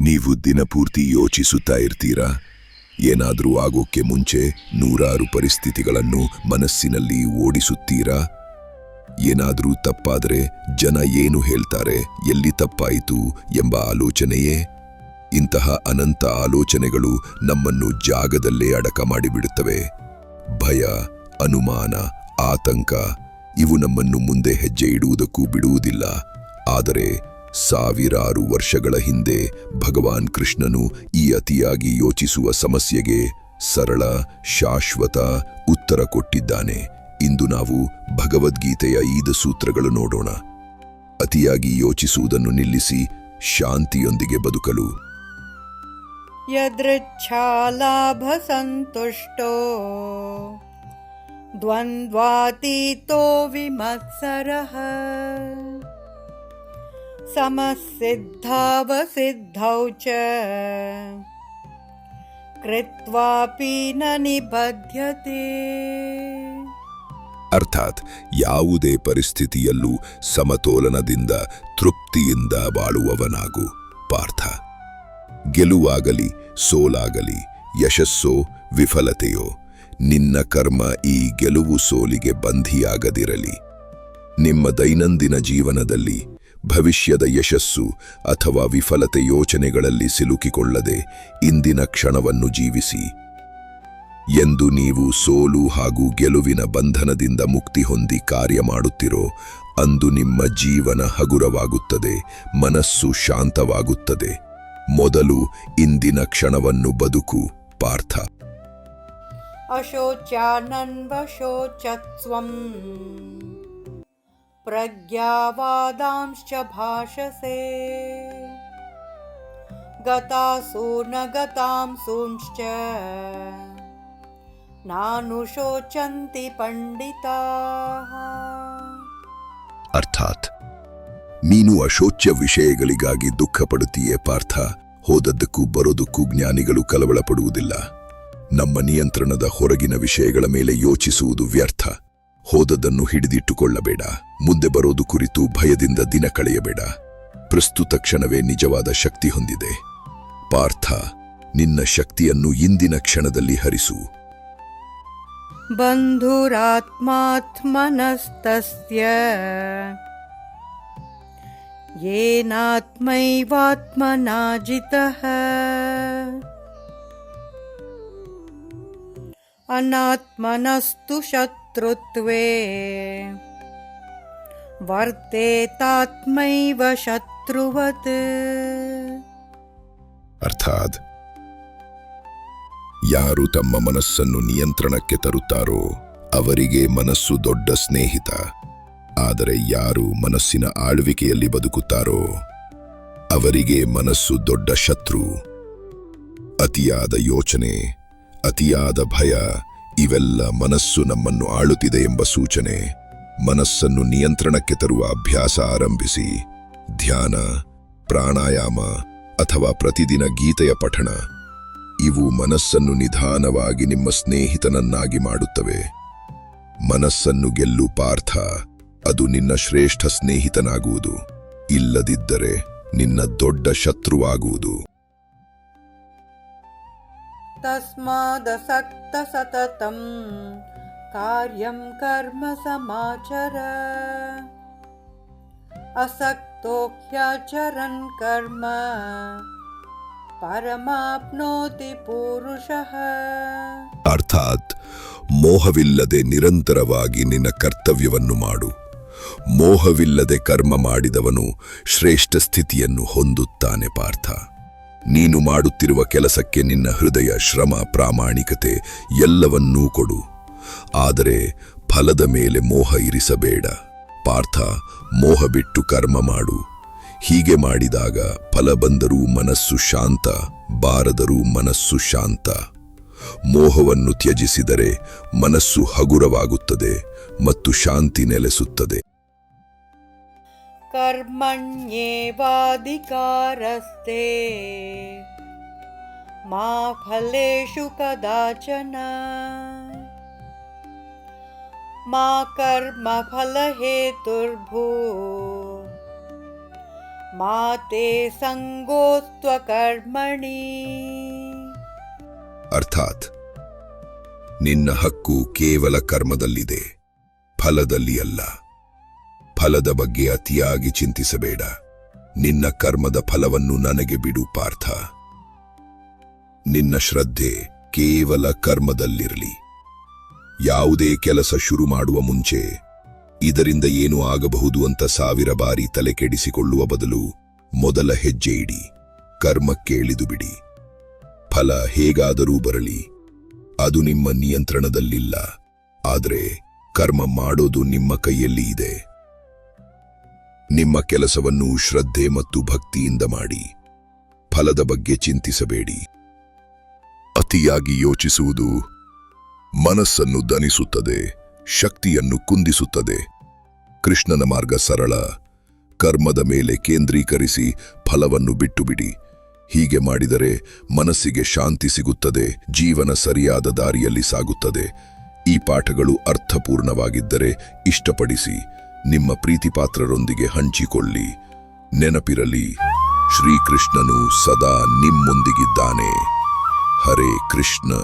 ನೀವು ದಿನಪೂರ್ತಿ ಯೋಚಿಸುತ್ತಾ ಇರ್ತೀರಾ? ಏನಾದರೂ ಆಗೋಕ್ಕೆ ಮುಂಚೆ ನೂರಾರು ಪರಿಸ್ಥಿತಿಗಳನ್ನು ಮನಸ್ಸಿನಲ್ಲಿ ಓಡಿಸುತ್ತೀರಾ? ಏನಾದರೂ ತಪ್ಪಾದರೆ ಜನ ಏನು ಹೇಳ್ತಾರೆ, ಎಲ್ಲಿ ತಪ್ಪಾಯಿತು ಎಂಬ ಆಲೋಚನೆಯೇ? ಇಂತಹ ಅನಂತ ಆಲೋಚನೆಗಳು ನಮ್ಮನ್ನು ಜಾಗದಲ್ಲೇ ಅಡಕ ಮಾಡಿಬಿಡುತ್ತವೆ. ಭಯ, ಅನುಮಾನ, ಆತಂಕ, ಇವು ನಮ್ಮನ್ನು ಮುಂದೆ ಹೆಜ್ಜೆ ಇಡುವುದಕ್ಕೂ ಬಿಡುವುದಿಲ್ಲ. ಆದರೆ ಸಾವಿರಾರು ವರ್ಷಗಳ ಹಿಂದೆ ಭಗವಾನ್ ಕೃಷ್ಣನು ಈ ಅತಿಯಾಗಿ ಯೋಚಿಸುವ ಸಮಸ್ಯೆಗೆ ಸರಳ, ಶಾಶ್ವತ ಉತ್ತರ ಕೊಟ್ಟಿದ್ದಾನೆ. ಇಂದು ನಾವು ಭಗವದ್ಗೀತೆಯ ಈದ ಸೂತ್ರಗಳು ನೋಡೋಣ. ಅತಿಯಾಗಿ ಯೋಚಿಸುವುದನ್ನು ನಿಲ್ಲಿಸಿ ಶಾಂತಿಯೊಂದಿಗೆ ಬದುಕಲು. ಯದೃಚ್ಛಾಲಾಭ ಸಂತುಷ್ಟೋ ದ್ವಂದ್ವಾತೀತೋ ವಿಮತ್ಸರಃ. समसिद्धावसिद्धौ च कृत्वापि न निबध्यते ಅರ್ಥಾತ್ ಯಾವುದೇ ಪರಿಸ್ಥಿತಿಯಲ್ಲೂ ಸಮತೋಲನದಿಂದ ತೃಪ್ತಿಯಿಂದ ಬಾಳುವವನಾಗು ಪಾರ್ಥ ಗೆಲುವಾಗಲಿ ಸೋಲಾಗಲಿ ಯಶಸ್ಸೋ ವಿಫಲತೆಯೋ ನಿನ್ನ ಕರ್ಮ ಈ ಗೆಲುವು ಸೋಲಿಗೆ ಬಂಧಿಯಾಗದಿರಲಿ ನಿಮ್ಮ ದೈನಂದಿನ ಜೀವನದಲ್ಲಿ ಭವಿಷ್ಯದ ಯಶಸ್ಸು ಅಥವಾ ವಿಫಲತೆ ಯೋಚನೆಗಳಲ್ಲಿ ಸಿಲುಕಿಕೊಳ್ಳದೆ ಇಂದಿನ ಕ್ಷಣವನ್ನು ಜೀವಿಸಿ. ಎಂದು ನೀವು ಸೋಲು ಹಾಗೂ ಗೆಲುವಿನ ಬಂಧನದಿಂದ ಮುಕ್ತಿ ಹೊಂದಿ ಕಾರ್ಯ ಮಾಡುತ್ತಿರೋ ಅಂದು ನಿಮ್ಮ ಜೀವನ ಹಗುರವಾಗುತ್ತದೆ, ಮನಸ್ಸು ಶಾಂತವಾಗುತ್ತದೆ. ಮೊದಲು ಇಂದಿನ ಕ್ಷಣವನ್ನು ಬದುಕು, ಪಾರ್ಥ. ಅಶೋಚಾನನ್ವಶೋಚತ್ವಂ. प्रज्ञावादांश्च भाषसे गतासु न गतांसूंश्च नानुशोचन्ति पण्डिताः ಅರ್ಥಾತ್ ನೀನು ಅಶೋಚ್ಯ ವಿಷಯಗಳಿಗಾಗಿ ದುಃಖ ಪಡುತ್ತೀಯೇ ಪಾರ್ಥ ಹೋದದ್ದಕ್ಕೂ ಬರೋದಕ್ಕೂ ಜ್ಞಾನಿಗಳು ಕಳವಳ ಪಡುವುದಿಲ್ಲ ನಮ್ಮ ನಿಯಂತ್ರಣದ ಹೊರಗಿನ ವಿಷಯಗಳ ಮೇಲೆ ಯೋಚಿಸುವುದು ವ್ಯರ್ಥ ಹೋದದ್ದನ್ನು ಹಿಡಿದಿಟ್ಟುಕೊಳ್ಳಬೇಡ. ಮುಂದೆ ಬರೋದು ಕುರಿತು ಭಯದಿಂದ ದಿನ ಕಳೆಯಬೇಡ. ಪ್ರಸ್ತುತ ಕ್ಷಣವೇ ನಿಜವಾದ ಶಕ್ತಿ ಹೊಂದಿದೆ. ಪಾರ್ಥ, ನಿನ್ನ ಶಕ್ತಿಯನ್ನು ಇಂದಿನ ಕ್ಷಣದಲ್ಲಿ ಹರಿಸು. ಬಂಧುರಾತ್ಮಾತ್ಮನಸ್ತಸ್ಯ. ಏನಾತ್ಮೈವಾತ್ಮನಾಜಿತಃ. ಅನಾತ್ಮನಸ್ತು ಶತ್ शत्रुत्वे वर्तेतात्मैव शत्रुवत् ಅರ್ಥಾತ್ ಯಾರು ತಮ್ಮ ಮನಸ್ಸನ್ನು ನಿಯಂತ್ರಣಕ್ಕೆ ತರುತ್ತಾರೋ ಅವರಿಗೆ ಮನಸ್ಸು ದೊಡ್ಡ ಸ್ನೇಹಿತ ಆದರೆ ಯಾರು ಮನಸ್ಸಿನ ಆಳ್ವಿಕೆಯಲ್ಲಿ ಬದುಕುತ್ತಾರೋ ಅವರಿಗೆ ಮನಸ್ಸು ದೊಡ್ಡ ಶತ್ರು ಅತಿಯಾದ ಯೋಚನೆ ಅತಿಯಾದ ಭಯ ಇವೆಲ್ಲ ಮನಸ್ಸು ನಮ್ಮನ್ನು ಆಳುತ್ತಿದೆ ಎಂಬ ಸೂಚನೆ ಮನಸ್ಸನ್ನು ನಿಯಂತ್ರಣಕ್ಕೆ ತರುವ ಅಭ್ಯಾಸ ಆರಂಭಿಸಿ. ಧ್ಯಾನ, ಪ್ರಾಣಾಯಾಮ ಅಥವಾ ಪ್ರತಿದಿನ ಗೀತೆಯ ಪಠಣ ಇವು ಮನಸ್ಸನ್ನು ನಿಧಾನವಾಗಿ ನಿಮ್ಮ ಸ್ನೇಹಿತನನ್ನಾಗಿ ಮಾಡುತ್ತವೆ. ಮನಸ್ಸನ್ನು ಗೆಲ್ಲು ಪಾರ್ಥ, ಅದು ನಿನ್ನ ಶ್ರೇಷ್ಠ ಸ್ನೇಹಿತನಾಗುವುದು. ಇಲ್ಲದಿದ್ದರೆ ನಿನ್ನ ದೊಡ್ಡ ಶತ್ರುವಾಗುವುದು. तस्मादसक्तसततं कार्यं कर्म समाचर असक्तो ह्याचरन् कर्म परमाप्नोति पुरुषः ಅರ್ಥಾತ್ ಮೋಹವಿಲ್ಲದೆ ನಿರಂತರವಾಗಿ ನಿನ್ನ ಕರ್ತವ್ಯವನ್ನು ಮಾಡು ಮೋಹವಿಲ್ಲದೆ ಕರ್ಮ ಮಾಡಿದವನು ಶ್ರೇಷ್ಠ ಸ್ಥಿತಿಯನ್ನು ಹೊಂದುತ್ತಾನೆ ಪಾರ್ಥ ನೀನು ಮಾಡುತ್ತಿರುವ ಕೆಲಸಕ್ಕೆ ನಿನ್ನ ಹೃದಯ ಶ್ರಮ, ಪ್ರಾಮಾಣಿಕತೆ ಎಲ್ಲವನ್ನೂ ಕೊಡು. ಆದರೆ ಫಲದ ಮೇಲೆ ಮೋಹ ಇರಿಸಬೇಡ. ಪಾರ್ಥ, ಮೋಹ ಬಿಟ್ಟು ಕರ್ಮ ಮಾಡು. ಹೀಗೆ ಮಾಡಿದಾಗ ಫಲ ಬಂದರೂ ಮನಸ್ಸು ಶಾಂತ, ಬಾರದರೂ ಮನಸ್ಸು ಶಾಂತ. ಮೋಹವನ್ನು ತ್ಯಜಿಸಿದರೆ ಮನಸ್ಸು ಹಗುರವಾಗುತ್ತದೆ ಮತ್ತು ಶಾಂತಿ ನೆಲೆಸುತ್ತದೆ. कर्मण्येवाधिकारस्ते मा फलेषु कदाचन मा कर्मफलहेतुर्भू मा ते सङ्गोऽस्त्वकर्मणि ಅರ್ಥಾತ್ ನಿನ್ನ ಹಕ್ಕು ಕೇವಲ ಕರ್ಮದಲ್ಲಿದೆ ಫಲದಲ್ಲಿ ಅಲ್ಲ ಫಲದ ಬಗ್ಗೆ ಅತಿಯಾಗಿ ಚಿಂತಿಸಬೇಡ. ನಿನ್ನ ಕರ್ಮದ ಫಲವನ್ನು ನನಗೆ ಬಿಡು ಪಾರ್ಥ. ನಿನ್ನ ಶ್ರದ್ಧೆ ಕೇವಲ ಕರ್ಮದಲ್ಲಿರಲಿ. ಯಾವುದೇ ಕೆಲಸ ಶುರು ಮಾಡುವ ಮುಂಚೆ ಇದರಿಂದ ಏನು ಆಗಬಹುದು ಅಂತ ಸಾವಿರ ಬಾರಿ ತಲೆ ಕೆಡಿಸಿಕೊಳ್ಳುವ ಬದಲು ಮೊದಲ ಹೆಜ್ಜೆ ಇಡಿ. ಕರ್ಮಕ್ಕೆ ಇಳಿದು ಬಿಡಿ. ಫಲ ಹೇಗಾದರೂ ಬರಲಿ. ಅದು ನಿಮ್ಮ ನಿಯಂತ್ರಣದಲ್ಲಿಲ್ಲ. ಆದರೆ ಕರ್ಮ ಮಾಡೋದು ನಿಮ್ಮ ಕೈಯಲ್ಲಿ ಇದೆ. ನಿಮ್ಮ ಕೆಲಸವನ್ನು ಶ್ರದ್ಧೆ ಮತ್ತು ಭಕ್ತಿಯಿಂದ ಮಾಡಿ. ಫಲದ ಬಗ್ಗೆ ಚಿಂತಿಸಬೇಡಿ. ಅತಿಯಾಗಿ ಯೋಚಿಸುವುದು ಮನಸ್ಸನ್ನು ದನಿಸುತ್ತದೆ ಶಕ್ತಿಯನ್ನು ಕುಂದಿಸುತ್ತದೆ. ಕೃಷ್ಣನ ಮಾರ್ಗ ಸರಳ, ಕರ್ಮದ ಮೇಲೆ ಕೇಂದ್ರೀಕರಿಸಿ ಫಲವನ್ನು ಬಿಟ್ಟುಬಿಡಿ. ಹೀಗೆ ಮಾಡಿದರೆ ಮನಸ್ಸಿಗೆ ಶಾಂತಿ ಸಿಗುತ್ತದೆ, ಜೀವನ ಸರಿಯಾದ ದಾರಿಯಲ್ಲಿ ಸಾಗುತ್ತದೆ. ಈ ಪಾಠಗಳು ಅರ್ಥಪೂರ್ಣವಾಗಿದ್ದರೆ ಇಷ್ಟಪಡಿಸಿ. ನಿಮ್ಮ ಪ್ರೀತಿಪಾತ್ರರೊಂದಿಗೆ ಹಂಚಿಕೊಳ್ಳಿ. ನೆನಪಿರಲಿ ಶ್ರೀಕೃಷ್ಣನು ಸದಾ ನಿಮ್ಮೊಂದಿಗಿದ್ದಾನೆ. ಹರೇ ಕೃಷ್ಣ.